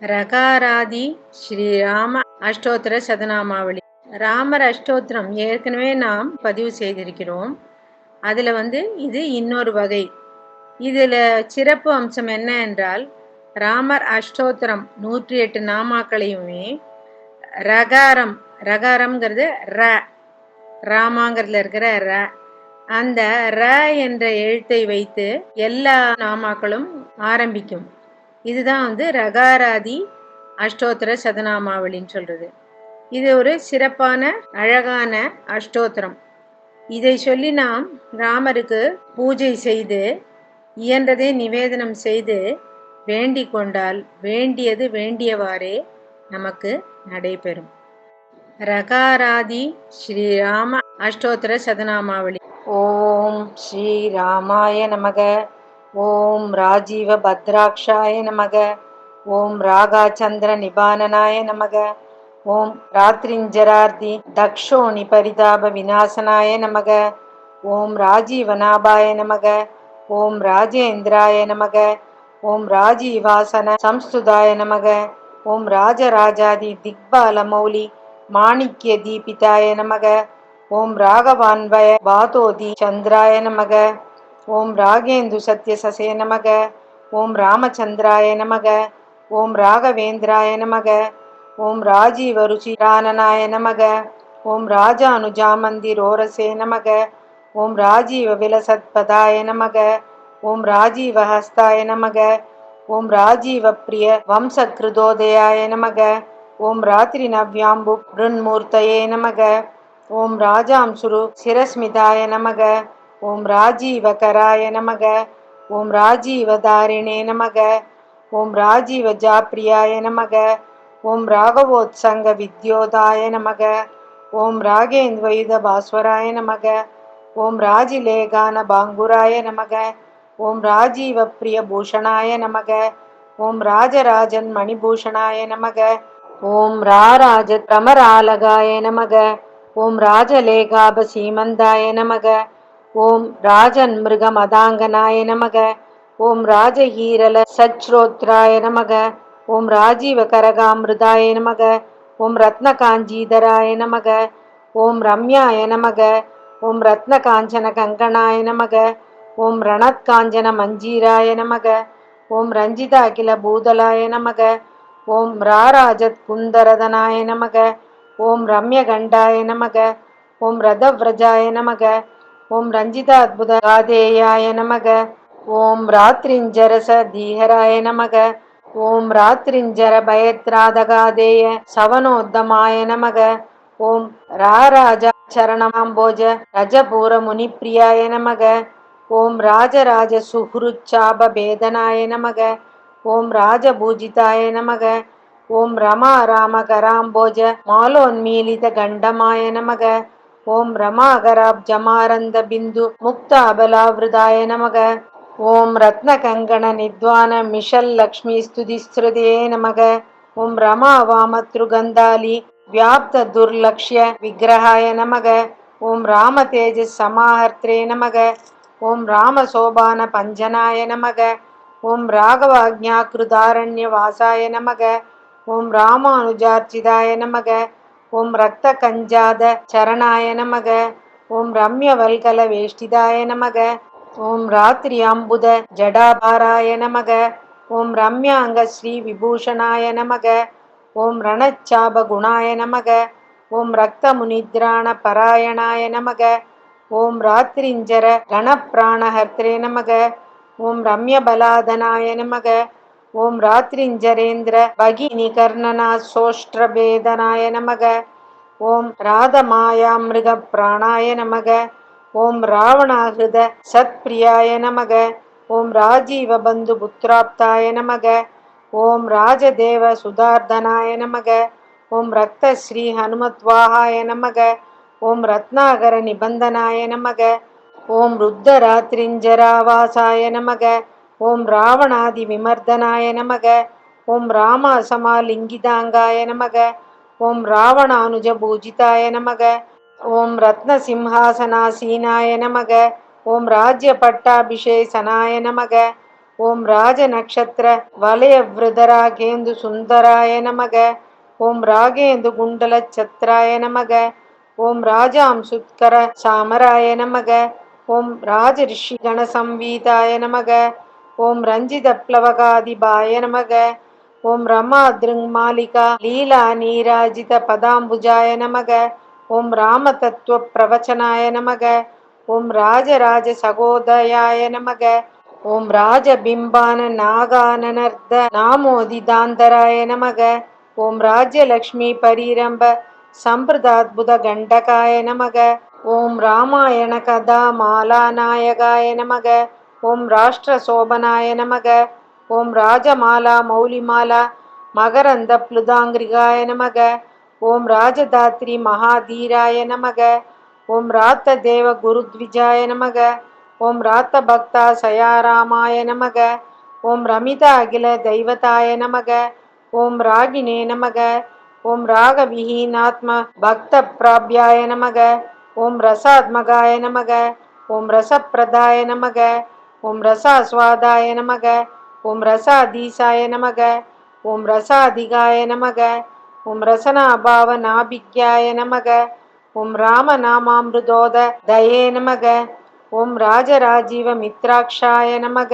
ரகாராதி ஸ்ரீராம அஷ்டோத்திர சதநாமாவளி. ராமர் அஷ்டோத்திரம் ஏற்கனவே நாம் பதிவு செய்திருக்கிறோம். அதில் வந்து இது இன்னொரு வகை. இதில் சிறப்பு அம்சம் என்ன என்றால் ராமர் அஷ்டோத்திரம் நூற்றி எட்டு நாமாக்களையுமே ரகாரம் ரகாரம்ங்கிறது ர ராமாங்கிறதுல இருக்கிற ர. அந்த ர என்ற எழுத்தை வைத்து எல்லா நாமாக்களும் ஆரம்பிக்கும். இதுதான் வந்து ரகாராதி அஷ்டோத்திர சதனாமாவளின்னு சொல்றது. இது ஒரு சிறப்பான அழகான அஷ்டோத்திரம். இதை சொல்லி நாம் ராமருக்கு பூஜை செய்து இயன்றதை நிவேதனம் செய்து வேண்டி கொண்டால் வேண்டியது வேண்டியவாறே நமக்கு நடைபெறும். ரகாராதி ஸ்ரீராம அஷ்டோத்திர சதனாமாவளி ஓம் ஸ்ரீராமாய நமக. ஓம் ராஜீவ பத்ராக்ஷாய நமக. ஓம் ராகாச்சந்திர நிபானனாய நமக. ஓம் ராத்ரிஞ்சரார்த்தி தக்ஷோணி பரிதாப விநாசனாய நமக. ஓம் ராஜீவநாபாய நமக. ஓம் ராஜேந்திராய நமக. ஓம் ராஜீவாசன சம்ஸ்துதாய நமக. ஓம் ராஜராஜாதி திக்பால மௌலி மாணிக்ய தீபிதாய நமக. ஓம் ராகவான்வய வாதோதி சந்திராய நமக. ஓம் ராகேந்து சத்யசசே நமக. ஓம் ராமச்சந்திராய நமக. ஓம் ராகவேந்திராய நமக. ஓம் ராஜீவ ராஜீவருச்சிரானனாய நமக. ஓம் ராஜானுஜாமந்திரோரசே நமக. ஓம் ராஜீவ விலசத்பதாய நமக. ஓம் ராஜீவ ஹஸ்தாய நமக. ஓம் ராஜீவ பிரிய வம்சகிருதோதயாய நமக. ஓம் ராத்திரி நவ்யாம்பு பிருன்மூர்த்தயே நமக. ஓம் ராஜாம்சுரு சிரஸ்மிதாய நமக. ஓம் ராஜீவகராய நமக. ஓம் ராஜீவதாரிணே நமக. ஓம் ராஜீவ ஜாப்ரியாய நமக. ஓம் ராகவோத்சங்க வித்யோதாய நமக. ஓம் ராகேந்திவயுத பாஸ்வராய நமக. ஓம் ராஜிலேகான பாங்குராய நமக. ஓம் ராஜீவ பிரிய பூஷணாய நமக. ஓம் ராஜராஜன் மணிபூஷணாய நமக. ஓம் ராராஜ பிரமராலகாய நமக. ஓம் ராஜலேகாப சீமந்தாய நமக. ஓம் ராஜன் மிருக மதாங்கனாய நமக ஓம் ராஜஹீரல சச்ரோத்ராய நமக ஓம் ராஜீவ கரகாமிருதாய நமக ஓம் ரத்ன காஞ்சீதராய நமக ஓம் ரம்யாய நமக ஓம் ரத்ன காஞ்சன கங்கணாய நமக ஓம் ரணத்காஞ்சன மஞ்சீராய நமக ஓம் ரஞ்சித அகில பூதலாய நமக ஓம் ராராஜத் குந்தரதனாய நமக ஓம் ரம்யகண்டாய நமக ஓம் ரதவ்ரஜாய நமக ஓம் ரஞ்சிதா அத்புத ராதேயாய நமக. ஓம் ராத்ரிஞ்சரச தீஹராய நமக. ஓம் ராத்ரிஞ்சர பயத்ராதகாதேய சவனோத்தமாய நமக. ஓம் ராராஜ சரணமாம்போஜ ரஜபூர முனிப்பிரியாய நமக. ஓம் ராஜராஜ சுஹ்ருச்சாப பேதனாய நமக. ஓம் ராஜபூஜிதாய நமக. ஓம் ரமா ராமகராம்போஜ மாலோன்மீலித கண்டமாய நமக. ஓம் ரமாகராப் ஜமாரந்த பிந்து முக்த அபலாவிருதாய நமக. ஓம் ரத்ன கங்கண நித்வான மிஷல் லக்ஷ்மி ஸ்துதிஸ்ருதே நமக. ஓம் ரமா வாமத்ருகந்தாலி வியாப்த துர்லக்ஷ்ய விக்கிரகாய நமக. ஓம் ராம தேஜஸ் சமாஹர்த்ரே நமக. ஓம் ராம சோபான பஞ்சனாய நமக. ஓம் ராகவாஜ்ஞாக்கிருதாரண்ய வாசாய நமக. ஓம் ராமானுஜார்ச்சிதாய நமக. ஓம் ரத்த கஞ்சாத சரணாய நமக. ஓம் ரம்ய வல்கல வேஷ்டிதாய நமக. ஓம் ராத்திரி அம்புத ஜடாபாராய நமக. ஓம் ரம்யாங்க ஸ்ரீ விபூஷணாய நமக. ஓம் ரணச்சாப குணாய நமக. ஓம் ரக்த முனித்ராண பராயணாய நமக. ஓம் ராத்திரிஞ்சர கணப்பிராணஹர்த்ரே நமக. ஓம் ரம்யபலாதனாய நமக. ஓம் ராத்ரிஞ்சரேந்திர பகினி கர்ணனா சோஷ்டிரபேதனாய நமக. ஓம் ராதமாயாமிருக பிராணாய நமக. ஓம் ராவணாகிருத சத்பிரியாய நமக. ஓம் ராஜீவ பந்து புத்திராப்தாய நமக. ஓம் ராஜதேவ சுதார்தனாய நமக. ஓம் ரக்த ஸ்ரீ ஹனுமத்வாகாய நமக. ஓம் ரத்னாகர நிபந்தனாய நமக. ஓம் ருத்தராத்திரிஞ்சராவாசாய நமக. ஓம் ராவணாதி விமர்தனாய நமக. ஓம் ராமாசமாலிங்கிதாங்காய நமக. ஓம் ராவணானுஜ பூஜிதாய நமக. ஓம் ரத்ன சிம்ஹாசனாசீனாய நமக. ஓம் ராஜ்ய பட்டாபிஷேசனாய நமக. ஓம் ராஜநக்ஷத்திர வலயவிருதராகேந்து சுந்தராய நமக. ஓம் ராகேந்து குண்டல சத்ராய நமக. ஓம் ராஜாம் சுத்கர சாமராய நமக. ஓம் ராஜ ரிஷி கணசம்வீதாய நமக. ஓம் ரஞ்சித பிளவகாதிபாய நமக. ஓம் ரமா திருங்மாலிகா லீலா நீராஜித பதாம்புஜாய நமக. ஓம் ராம தத்துவ பிரவச்சனாய நமக. ஓம் ராஜராஜ சகோதயாய நமக. ஓம் ராஜபிம்பான நாகானனர்த நாமோதிதாந்தராய நமக. ஓம் ராஜ்யலக்ஷ்மி பரீரம்ப சம்பிரதாத்புத கண்டகாய நமக. ஓம் ராமாயண கதா மாலாநாயகாய நமக. ஓம் ராஷ்டிர சோபனாய நமக. ஓம் ராஜமாலா மௌலிமாலா மகரந்த பிளுதாங்கிரிகாய நமக. ஓம் ராஜதாத்ரி மகாதீராய நமக. ஓம் ராத்த தேவ குருத்விஜாய நமக. ஓம் ராத்த பக்தா சயாராமாய நமக. ஓம் ரமித அகில தெய்வதாய நமக. ஓம் ராகினே நமக. ஓம் ராக விஹீனாத்ம பக்த பிராபியாய நமக. ஓம் ரசாத்மகாய நமக. ஓம் ரசப்பிரதாய நமக. ஓம் ரசாஸ்வாதாய நமக ஓம் ரசாதீசாய நமக ஓம் ரசாதிகாய நமக ஓம் ரசனாபாவ நாபிக்யாய நமக ஓம் ராமநாமாமிருதோத தயே நமக ஓம் ராஜராஜீவ மித்ராட்சாய நமக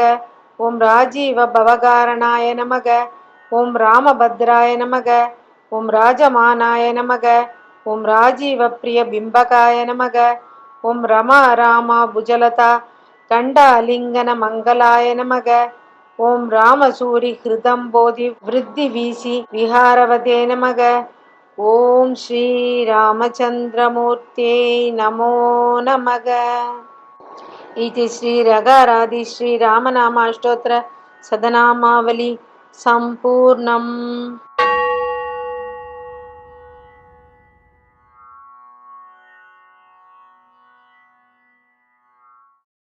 ஓம் ராஜீவ பவகாரணாய நமக ஓம் ராமபத்ராய நமக ஓம் ராஜமானாய நமக ஓம் ராஜீவ பிரிய பிம்பகாய நமக ஓம் ரமா ராமா புஜலதா கண்டாலிங்கன மங்களாய நமக. ஓம் ராமசூரி ஹிருதம் போதி விருத்தி வீசி விஹாரவதே நமக. ஓம் ஸ்ரீ ராமச்சந்திரமூர்த்தியை நமோ நமக. இது ஸ்ரீ ரகராதி ஸ்ரீ ராமநாமாஷ்டோத்திர சதநாமாவலி சம்பூர்ணம்.